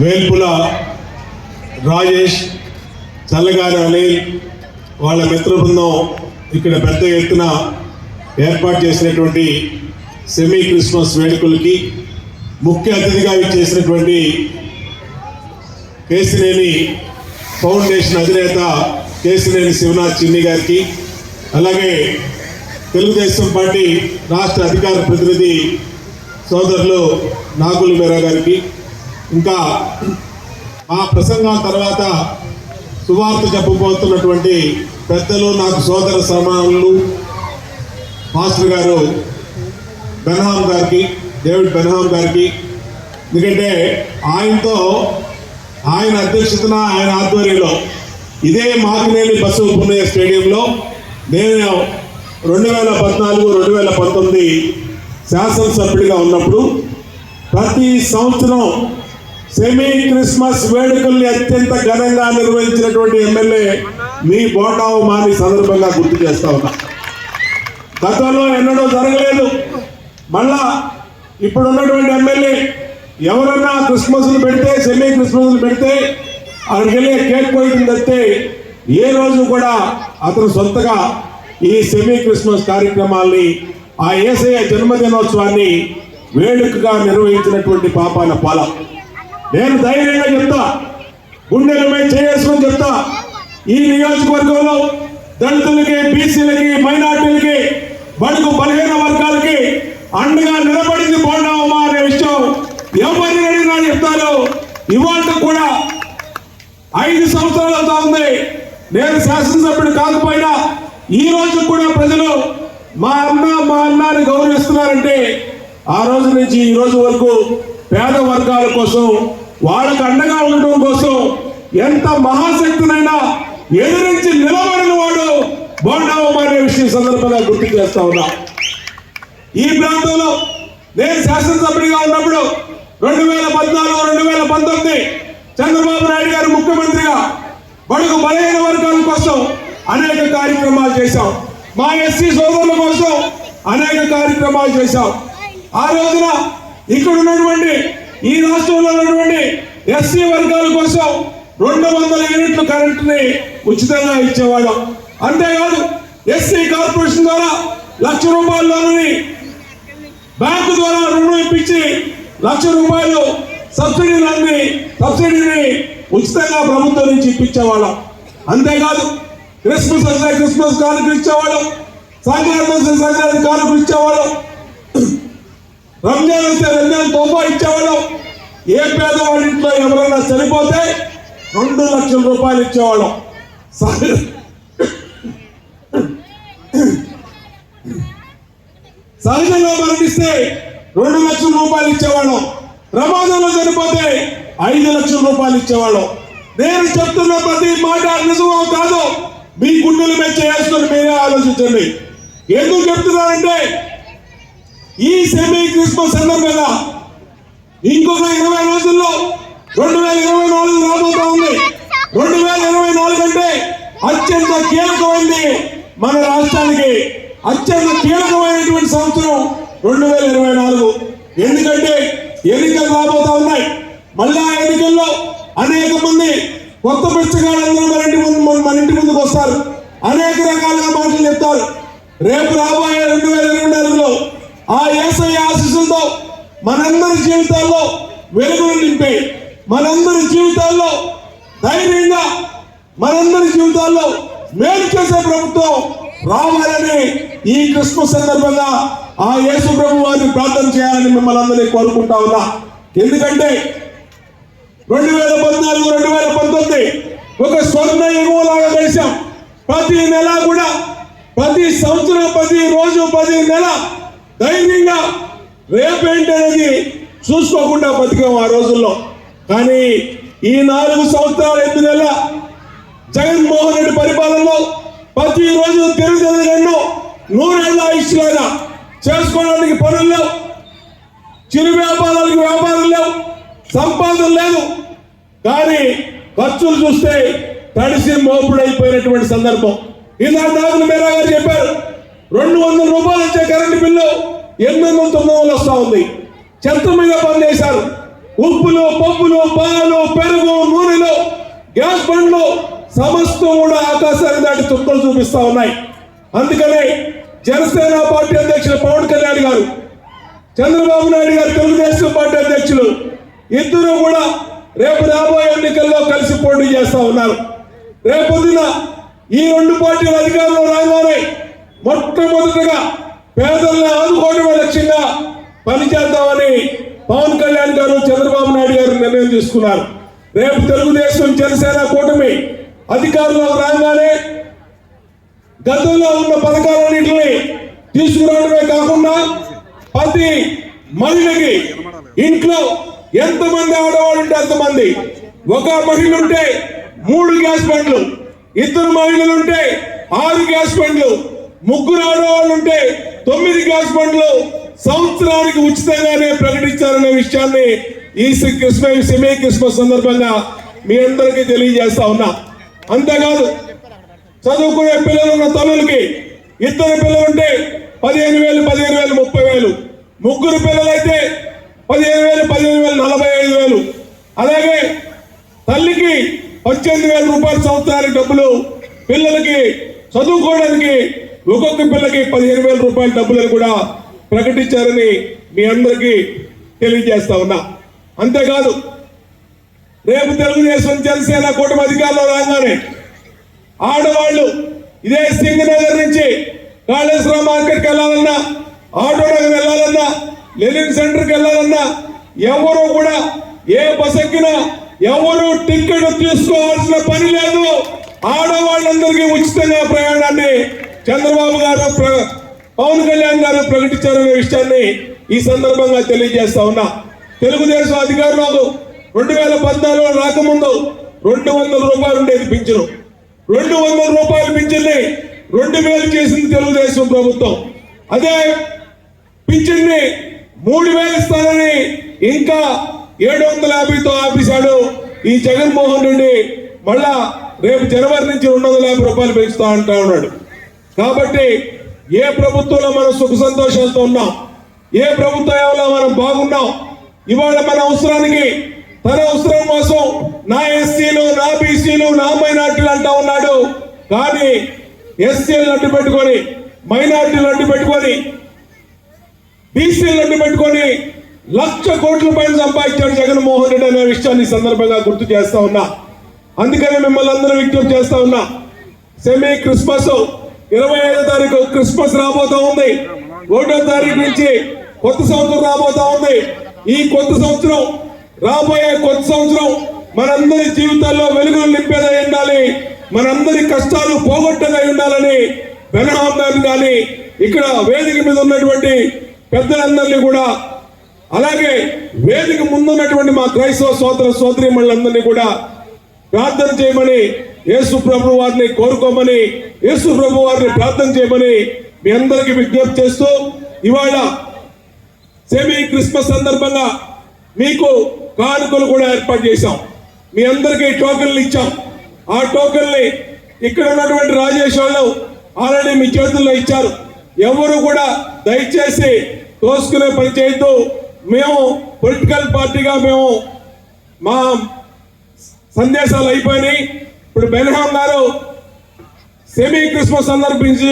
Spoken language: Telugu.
వేల్పుల రాజేష్ చల్లగారి అనిల్ వాళ్ళ మిత్ర బృందం ఇక్కడ పెద్ద ఎత్తున ఏర్పాటు చేసినటువంటి సెమీ క్రిస్మస్ వేడుకలకి ముఖ్య అతిథిగా చేసినటువంటి కేసినేని ఫౌండేషన్ అధినేత కేసినేని శివనాథ్ చిన్ని గారికి అలాగే తెలుగుదేశం పార్టీ రాష్ట్ర అధికార ప్రతినిధి సోదరులు నాగులు మీరా గారికి ఇంకా ఆ ప్రసంగం తర్వాత సువార్త చెప్పబోతున్నటువంటి పెద్దలు నాకు సోదర సమానులు మాస్టర్ గారు బెనహాం గారికి డేవిడ్ బెనహాం గారికి. ఎందుకంటే ఆయనతో ఆయన అధ్యక్షతన ఆయన ఆధ్వర్యంలో ఇదే మాకినేని బస్సు పుణ్య స్టేడియంలో నేను రెండు వేల పద్నాలుగు రెండు వేల పంతొమ్మిది శాసనసభ్యుడిగా ఉన్నప్పుడు ప్రతి సంవత్సరం సెమీ క్రిస్మస్ వేడుకల్ని అత్యంత ఘనంగా నిర్వహించినటువంటి ఎమ్మెల్యే మీ బోటావు మాని సందర్భంగా గుర్తు చేస్తా ఉన్నా. గతంలో ఎన్నడూ జరగలేదు. మళ్ళా ఇప్పుడున్నటువంటి ఎమ్మెల్యే ఎవరన్నా క్రిస్మస్లు పెడితే సెమీ క్రిస్మస్లు పెడితే అక్కడికి కేక్ కోయడం తప్పితే ఏ రోజు కూడా అతను సొంతగా ఈ సెమీ క్రిస్మస్ కార్యక్రమాల్ని ఆ ఏసయ్య జన్మదినోత్సవాన్ని వేడుకగా నిర్వహించినటువంటి పాపాన పాల. నేను ధైర్యంగా చెప్తా. గుండెల మీద చేసుకొని చెప్తా. ఈ నియోజకవర్గంలో దళితులకి బీసీలకి మైనార్టీలకి బడుగు బలహీన వర్గాలకి అండగా నిలబడింది పోండామా అనే విషయం ఎవరిని అడిగినా చెప్తారు. ఇవాళ కూడా ఐదు సంవత్సరాలు అవుతా ఉంది. నేను శాసనసభ్యుడు కాకపోయినా ఈ రోజు కూడా ప్రజలు మా అన్న మా అన్నాన్ని గౌరవిస్తున్నారంటే ఆ రోజు నుంచి ఈ రోజు వరకు పేద వర్గాల కోసం వాళ్ళకు అండగా ఉండటం కోసం ఎంత మహాశక్తినైనా ఎదిరించి నిలబడిన వాడు బోండావం అనే విషయం సందర్భంగా గుర్తు చేస్తా ఉన్నా. ఈ ప్రాంతంలో నేను శాసనసభ్యుడిగా ఉన్నప్పుడు రెండు వేల పద్నాలుగు రెండు వేల పంతొమ్మిది చంద్రబాబు నాయుడు గారు ముఖ్యమంత్రిగా బడుగు బలహీన వర్గాల కోసం అనేక కార్యక్రమాలు చేశాం. మా ఎస్సీ సోదరుల కోసం అనేక కార్యక్రమాలు చేశాం. ఆ రోజున ఇక్కడ ఉన్నటువంటి ఈ రాష్ట్రం ఎస్సీ వర్గాల కోసం రెండు వందల యూనిట్లు కరెంటుని ఉచితంగా ఇచ్చేవాళ్ళం. అంతేకాదు ఎస్సీ కార్పొరేషన్ ద్వారా లక్ష రూపాయల లోనుని బ్యాంకు ద్వారా రుణం ఇప్పించి లక్ష రూపాయలు సబ్సిడీలన్నీ సబ్సిడీని ఉచితంగా ప్రభుత్వం నుంచి ఇప్పించేవాళ్ళం. అంతేకాదు క్రిస్మస్ వస్తే క్రిస్మస్ కానుకలు ఇచ్చేవాళ్ళం సంక్రాంతి వస్తే సంక్రాంతి కానుకలు ఇచ్చేవాళ్ళం రంజాన్ వస్తే రంజాన్ తోఫా ఇచ్చేవాళ్ళం. ఏ పేదవాడి ఇంట్లో ఎవరైనా చనిపోతే రెండు లక్షల రూపాయలు ఇచ్చేవాళ్ళం. సహజంగా మరణిస్తే రెండు లక్షల రూపాయలు ఇచ్చేవాళ్ళం. ప్రమాదంలో చనిపోతే ఐదు లక్షల రూపాయలు ఇచ్చేవాళ్ళం. నేను చెప్తున్న ప్రతి మాట నిజమో కాదు మీ గుండెల మీద చేసుకొని మీరే ఆలోచించండి. ఎందుకు చెప్తున్నారంటే ఈ సెమీ క్రిస్మస్ సందర్భంగా ఇంకొక ఇరవై రోజుల్లో రెండు వేల ఇరవై నాలుగు రాబోతా ఉంది. రెండు వేల ఇరవై నాలుగు అంటే అత్యంత కీలకమైంది మన రాష్ట్రానికి. అత్యంత కీలకమైనటువంటి సంవత్సరం రెండు వేల ఇరవై నాలుగు. ఎందుకంటే ఎన్నికలు రాబోతా ఉన్నాయి. మళ్ళీ ఆ ఎన్నికల్లో అనేక మంది కొత్త పిచ్చగాళ్ళందరూ మన ఇంటి ముందు మన- మన ఇంటి ముందుకు వస్తారు. అనేక రకాలుగా మాటలు చెప్తారు. రేపు రాబోయే రెండు వేల ఇరవై నాలుగులో ఆ ఏసఐ ఆశీస్సులతో మనందరి జీవితాల్లో వెలుగును నింపే మనందరి జీవితాల్లో ధైర్యంగా మనందరి జీవితాల్లో మేలు చేసే ప్రభుత్వం రావాలని ఈ క్రిస్మస్ సందర్భంగా ఆ యేసు ప్రభు వారిని ప్రార్థన చేయాలని మిమ్మల్ని అందరినీ కోరుకుంటా ఉన్నా. ఎందుకంటే రెండు వేల పద్నాలుగు రెండు వేల పంతొమ్మిది ఒక స్వర్ణ యుగంలాగా గడిచాం ప్రతి నెల కూడా ప్రతి సంవత్సరం ప్రతి రోజు ప్రతి నెల ధైర్యంగా రేపేంటి అనేది చూసుకోకుండా బతికాం ఆ రోజుల్లో. కానీ ఈ నాలుగు సంవత్సరాలు ఎనిమిది నెలల జగన్మోహన్ రెడ్డి పరిపాలనలో ప్రతి రోజు తెలుగుదేశం నూరేళ్ళ ఆయుష్లాగా చేసుకోవడానికి పనులు లేవు. చిరు వ్యాపారాలకు వ్యాపారం లేవు. సంపాదన లేదు. కానీ ఖర్చులు చూస్తే తడిసి మోపుడైపోయినటువంటి సందర్భం. ఇలా నాగులు మేరా గారు చెప్పారు రెండు వందల రూపాయలు వచ్చే కరెంటు బిల్లు ఎనిమిది వందల వందలు వస్తా ఉంది. చెత్త మీద పని చేశారు ఉప్పులు పప్పులు పాలు గ్యాస్ బండ్లు సమస్తం కూడా ఆకాశాన్ని దాటి చుక్కలు చూపిస్తా ఉన్నాయి. అందుకనే జనసేన పార్టీ అధ్యక్షులు పవన్ కళ్యాణ్ గారు చంద్రబాబు నాయుడు గారు తెలుగుదేశం పార్టీ అధ్యక్షులు ఇద్దరు కూడా రేపు రాబోయే ఎన్నికల్లో కలిసి పోటీ చేస్తా ఉన్నారు. రేపొద్దున ఈ రెండు పార్టీల అధికారంలో రాగానే మొట్టమొదటిగా పేదల్ని ఆదుకోవడం పనిచేద్దామని పవన్ కళ్యాణ్ గారు చంద్రబాబు నాయుడు గారు నిర్ణయం తీసుకున్నారు. రేపు తెలుగుదేశం జనసేన కూటమి అధికారంలో రాగానే గతంలో ఉన్న పథకాలన్నింటినీ తీసుకురావడమే కాకుండా ప్రతి మహిళకి ఇంట్లో ఎంతమంది ఆడవాళ్ళు ఉంటే అంతమంది. ఒక మహిళ ఉంటే మూడు గ్యాస్ బండ్లు. ఇద్దరు మహిళలు ఉంటే ఆరు గ్యాస్ బండ్లు. ముగ్గురు ఆడవాళ్ళు ఉంటే తొమ్మిది గ్యాస్ బండ్లు. సంవత్సరానికి ఉచితంగానే ప్రకటించారనే విషయాన్ని ఈ క్రిస్మస్ సెమీ క్రిస్మస్ సందర్భంగా మీ అందరికీ తెలియజేస్తా ఉన్నా. అంతేకాదు చదువుకునే పిల్లలు ఉన్న తల్లులకి ఇద్దరు పిల్లలు ఉంటే పదిహేను వేలు పదిహేను వేలు ముప్పై వేలు. ముగ్గురు పిల్లలైతే పదిహేను వేలు పదిహేను వేలు నలభై ఐదు వేలు. అలాగే తల్లికి పద్దెనిమిది వేల రూపాయల సంవత్సరానికి డబ్బులు పిల్లలకి చదువుకోవడానికి ఒక్కొక్క పిల్లకి పదిహేను వేల రూపాయల డబ్బులను కూడా ప్రకటించారని మీ అందరికీ తెలియజేస్తా ఉన్నా. అంతేకాదు రేపు తెలుగుదేశం జనసేన కూటమి అధికారంలో రాగానే ఆడవాళ్ళు ఇదే సింగనగర్ నుంచి కాళేశ్వరం మార్కెట్కి వెళ్ళాలన్నా ఆటో వెళ్ళాలన్నా లెనిన్ సెంటర్కి వెళ్ళాలన్నా ఎవరు కూడా ఏ బస్ ఎక్కినా ఎవరు టికెట్ తీసుకోవాల్సిన పని లేదు. ఆడవాళ్ళందరికీ ఉచితంగా ప్రయాణాన్ని చంద్రబాబు గారు ప్ర- పవన్ కళ్యాణ్ గారు ప్రకటించారనే విషయాన్ని ఈ సందర్భంగా తెలియజేస్తా ఉన్నా. తెలుగుదేశం అధికారంలో రెండు వేల పద్నాలుగులో రాకముందు రెండు వందల రూపాయలు ఉండేది పింఛను. రెండు వందల రూపాయలు పింఛన్ని రెండు వేలు చేసింది తెలుగుదేశం ప్రభుత్వం. అదే పింఛన్ని మూడు వేలు ఇస్తానని ఇంకా ఏడు వందల యాభైతో ఆపేశాడు ఈ జగన్మోహన్ రెడ్డి. మళ్ళా రేపు జనవరి నుంచి రెండు వందల యాభై రూపాయలు పెంచుతా అంటా ఉన్నాడు. కాబట్టి ఏ ప్రభుత్వంలో మనం సుఖ సంతోషాలతో ఉన్నాం? ఏ ప్రభుత్వంలో మనం బాగున్నాం? ఇవాళ మన అవసరానికి తన అవసరం కోసం నా ఎస్సీలు నా బీసీలు నా మైనార్టీలు అంటా ఉన్నాడు. కానీ ఎస్సీలు అడ్డు పెట్టుకొని మైనార్టీలు అడ్డు పెట్టుకొని బీసీలు అడ్డు పెట్టుకొని లక్ష కోట్ల పైన సంపాదించాడు జగన్మోహన్ రెడ్డి అనే విషయాన్ని సందర్భంగా గుర్తు చేస్తా ఉన్నా. అందుకనే మిమ్మల్ని అందరూ విజ్ఞప్తి చేస్తా ఉన్నా. సెమీ క్రిస్మస్ ఇరవై ఐదో తారీఖు క్రిస్మస్ రాబోతా ఉంది. ఒకటో తారీఖు నుంచి కొత్త సంవత్సరం రాబోతా ఉంది. ఈ కొత్త సంవత్సరం రాబోయే కొత్త సంవత్సరం మనందరి జీవితాల్లో వెలుగులు నింపేదై ఉండాలి. మనందరి కష్టాలు పోగొట్టేదై ఉండాలని బెనహాం గారు కానీ ఇక్కడ వేదిక మీద ఉన్నటువంటి పెద్దలందరినీ కూడా అలాగే వేదిక ముందున్నటువంటి మా క్రైస్తవ సోదర సోదరి మళ్ళందరినీ కూడా ప్రార్థన చేయమని యేసు ప్రభు వారిని కోరుకోమని యేసు ప్రభు వారిని ప్రార్థన చేయమని మీ అందరికీ విజ్ఞప్తి చేస్తూ ఇవాళ సెమీ క్రిస్మస్ సందర్భంగా మీకు కానుకలు కూడా ఏర్పాటు చేశాం. మీ అందరికీ టోకెన్లు ఇచ్చాం. ఆ టోకెన్ని ఇక్కడ ఉన్నటువంటి రాజేష్ వాళ్ళు ఆల్రెడీ మీ చేతుల్లో ఇచ్చారు. ఎవరు కూడా దయచేసి తోసుకునే పని చేయొద్దు. మేము పొలిటికల్ పార్టీగా మేము మా సందేశాలు అయిపోయినాయి. ఇప్పుడు బెన్హామ్ గారు సెమీ క్రిస్మస్ సందర్భించి